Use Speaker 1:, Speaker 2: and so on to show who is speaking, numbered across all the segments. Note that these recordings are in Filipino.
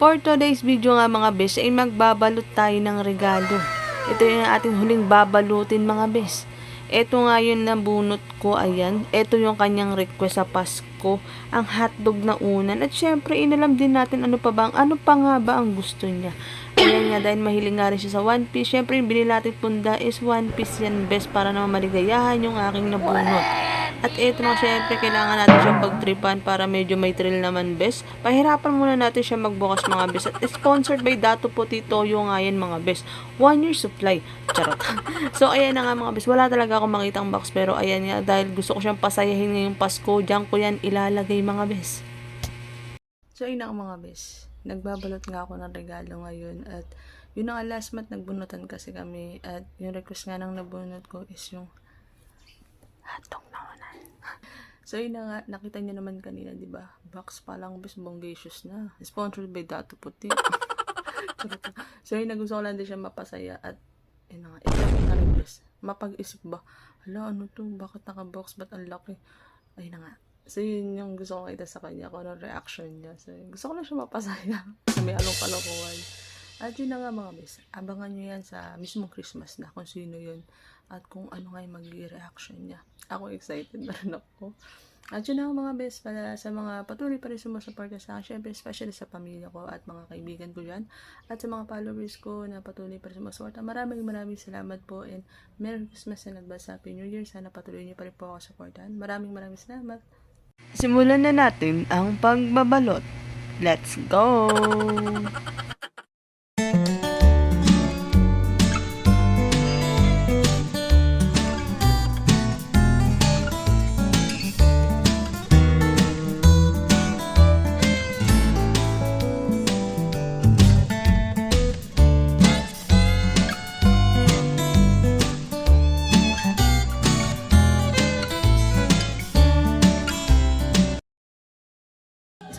Speaker 1: For today's video nga mga bes, ay magbabalot tayo ng regalo. Ito yung ating huling babalutin mga bes. Ito nga yun na bunot ko, ayan. Ito yung kanyang request sa Pasko. Ang hotdog na unan. At syempre, inalam din natin ano pa bang, ano pa nga ba ang gusto niya. Ayan nga, dahil mahiling nga rin siya sa One Piece. Syempre, yung binili natin punda is One Piece yan best para naman maligayahan yung aking nabunot. At ito na syempre, kailangan natin siyang pagtripan para medyo may thrill naman best. Pahirapan muna natin siya magbukas mga best. At sponsored by Dato Puti Toyo nga yan mga best. One year supply. Charot. so, ayan na nga mga best. Wala talaga akong makitang box. Pero ayan nga, dahil gusto ko siyang pasayahin ngayong Pasko, diyan ko yan ilalagay mga best. So, ayun na nga, mga bes. Nagbabalot nga ako ng regalo ngayon. At yun na nga, last month nagbunutan kasi kami. At yung request nga ng nabunot ko is yung hatong. So, yun na nga, nakita niyo naman kanina, di ba? Box pa lang, bes, bongacious na. Sponsored by Dato Puti. So, yun na, gusto ko lang din siya mapasaya. At, yun na nga, ito na rin, bes. Mapag-isip ba? Hala, ano to? Bakit naka-box? Ba't ang laki? Ayun na nga. So, yun yung gusto ko kita sa kanya, kung ano reaction niya. So, gusto ko lang siya mapasaya. May along kalokohan. At yun na nga mga miss, abangan nyo yan sa mismong Christmas na kung sino yun at kung ano nga yung mag-reaction niya. Ako excited na rin ako. At yun na nga mga best para sa mga patuloy pa rin sumusuporta sa akin, syempre especially sa pamilya ko at mga kaibigan ko dyan at sa mga followers ko na patuloy pa rin sumusuporta. Maraming maraming salamat po and Merry Christmas and Advance Happy New Year. Sana patuloy niyo pa rin po ako supportahan. Maraming maraming salamat. Simulan na natin ang pagbabalot. Let's go!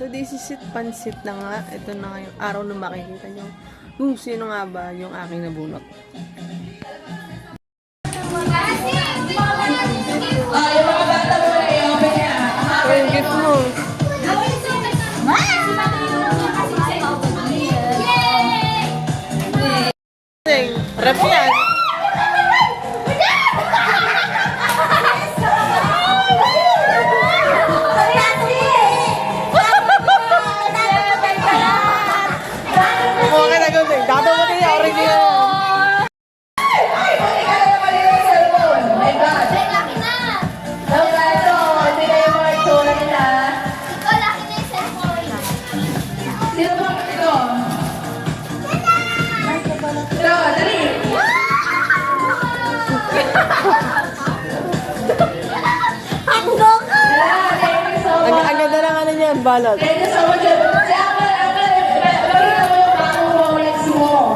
Speaker 1: So, this is it, pansit na nga. Ito na nga yung araw na makikita nyo kung sino nga ba yung aking nabunot. Yung gift mo. Sing, ano niya, balot.
Speaker 2: Thank you so much. Si Uncle, Uncle, nakita mo yung Rolex mo.